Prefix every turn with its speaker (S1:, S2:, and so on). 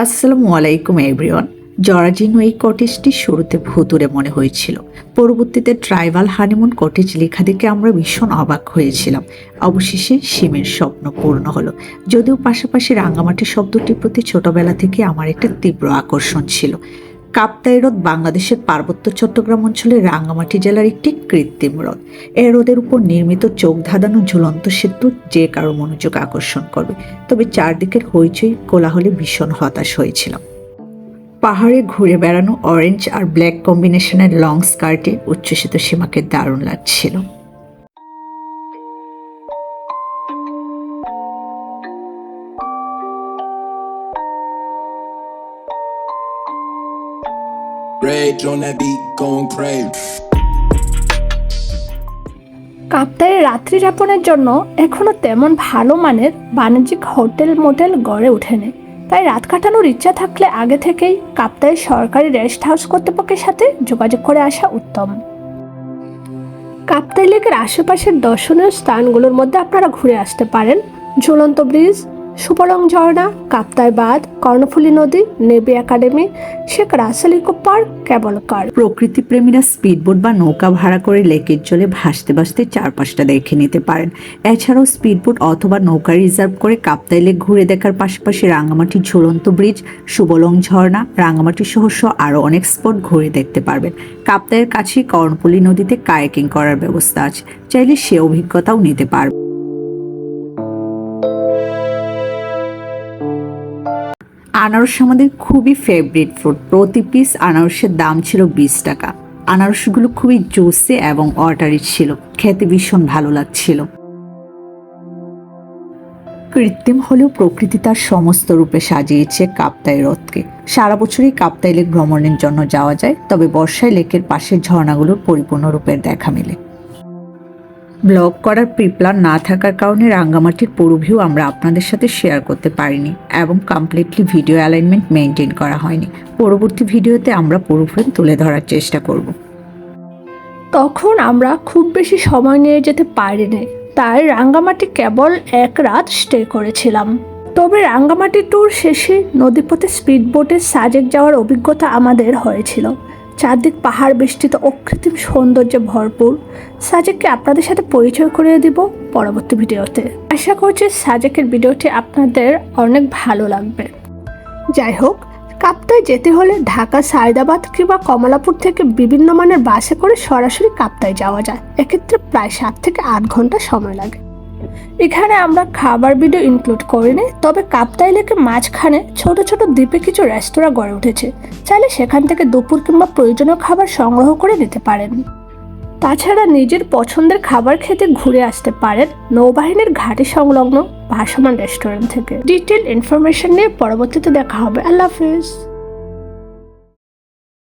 S1: আসসালামু আলাইকুম এভরিওয়ান জরাজীর্ণ এই কটেজটি শুরুতে ভুতুরে মনে হয়েছিল। পরবর্তীতে ট্রাইবাল হানিমুন কটেজ লেখা দেখে আমরা ভীষণ অবাক হয়েছিলাম। অবশেষে সিমের স্বপ্ন পূর্ণ হলো। যদিও পাশাপাশি রাঙ্গামাটি শব্দটির প্রতি ছোটবেলা থেকে আমার একটা তীব্র আকর্ষণ ছিল। কাপ্তাই হ্রদ বাংলাদেশের পার্বত্য চট্টগ্রাম অঞ্চলের রাঙ্গামাটি জেলার একটি কৃত্রিম হ্রদ। এই হ্রদের উপর নির্মিত চোখ ধাঁধানো ঝুলন্ত সেতু যে কারও মনোযোগ আকর্ষণ করবে। তবে চারদিকের হইচই কোলাহলে ভীষণ হতাশ হয়েছিলাম। পাহাড়ে ঘুরে বেড়ানো অরেঞ্জ আর ব্ল্যাক কম্বিনেশনের লং স্কার্টে উচ্ছ্বসিত সীমাকে দারুণ লাগছিল।
S2: Rage on that beat, gon' crave.
S3: কাপ্তাইয়ে রাত্রি যাপনের জন্য এখনও তেমন ভালো মানের বাণিজ্যিক হোটেল মোটেল গড়ে ওঠেনি। তাই রাত কাটানোর ইচ্ছা থাকলে আগে থেকেই কাপ্তাই সরকারি রেস্ট হাউস কর্তৃপক্ষের সাথে যোগাযোগ করে আসা উত্তম। কাপ্তাই লেকের আশেপাশের দর্শনীয় স্থানগুলোর মধ্যে আপনারা ঘুরে আসতে পারেন। ঝুলন্ত ব্রিজ সুপলং ঝর্ণা, কাপ্তাই বাঁধ, কর্ণফুলী নদী navy academy, Sheikh Russel eco park, cable car
S1: প্রকৃতি প্রেমীরা স্পিডবোট বা নৌকা ভাড়া করে লেকের জলে ভাসতে ভাসতে চারপাশটা দেখে নিতে পারেন। এছাড়াও স্পিডবোট অথবা নৌকা রিজার্ভ করে কাপ্তাই লেক ঘুরে দেখার পাশাপাশি রাঙামাটি ঝুলন্ত ব্রিজ, সুবলং ঝর্ণা, রাঙামাটি সহ আরও অনেক স্পট ঘুরে দেখতে পারবেন। কাপ্তাইয়ের কাছেই কর্ণপল্লী নদীতে কায়াকিং করার ব্যবস্থা আছে। চাইলে সে অভিজ্ঞতাও নিতে পারবেন আনারস আমাদের খুবই ফেভারিট ফ্রুট প্রতি পিস আনারসের দাম ছিল বিশ টাকা। আনারসগুলো খুবই জুসি এবং ওয়াটারি ছিল। খেতে ভীষণ ভালো লাগছিল। কৃত্রিম হলেও প্রকৃতি তার সমস্ত রূপে সাজিয়েছে কাপ্তাই হ্রদকে। সারা বছরই কাপ্তাই লেক ভ্রমণের জন্য যাওয়া যায়, তবে বর্ষায় লেকের পাশের ঝর্ণাগুলোর পরিপূর্ণ রূপের দেখা মেলে। ব্লগ করার প্রিপ্লান না থাকার কারণে রাঙ্গামাটির পুরো ভিউ আমরা আপনাদের সাথে শেয়ার করতে পারিনি এবং কমপ্লিটলি ভিডিও অ্যালাইনমেন্ট মেনটেন করা হয়নি। পরবর্তী ভিডিওতে আমরা পুরো ফ্রেম তুলে ধরার চেষ্টা করব।
S3: তখন আমরা খুব বেশি সময় নিয়ে যেতে পারিনি, তাই রাঙ্গামাটি কেবল এক রাত স্টে করেছিলাম। তবে রাঙ্গামাটি ট্যুর শেষে নদীপথে স্পিডবোটে সাজেক যাওয়ার অভিজ্ঞতা আমাদের হয়েছিল। চারদিক পাহাড় বেষ্টিত অকৃত্রিম সৌন্দর্যে ভরপুর। সাজেককে আপনাদের সাথে পরিচয় করিয়ে দিব পরবর্তী ভিডিওতে। আশা করছি সাজেকের ভিডিওটি আপনাদের অনেক ভালো লাগবে। যাই হোক, কাপ্তায় যেতে হলে ঢাকা, সায়দাবাদ কিংবা কমলাপুর থেকে বিভিন্ন মানের বাসে করে সরাসরি কাপ্তায় যাওয়া যায়। এক্ষেত্রে প্রায় সাত থেকে আট ঘণ্টা সময় লাগে। এখানে আমরা খাবার ভিডিও ইনক্লুড করিনি, তবে কাপ্তাই লেকে মাঝখানে ছোট ছোট দ্বীপে কিছু রেস্তোরাঁ গড়ে উঠেছে। চাইলে সেখান থেকে দুপুর কিংবা প্রয়োজনীয় খাবার সংগ্রহ করে নিতে পারেন। তাছাড়া নিজের পছন্দের খাবার খেতে ঘুরে আসতে পারেন নৌবাহিনীর ঘাটি সংলগ্ন ভাসমান রেস্টুরেন্ট থেকে। ডিটেল ইনফরমেশন নিয়ে পরবর্তীতে দেখা হবে। আল্লাহ হাফিজ।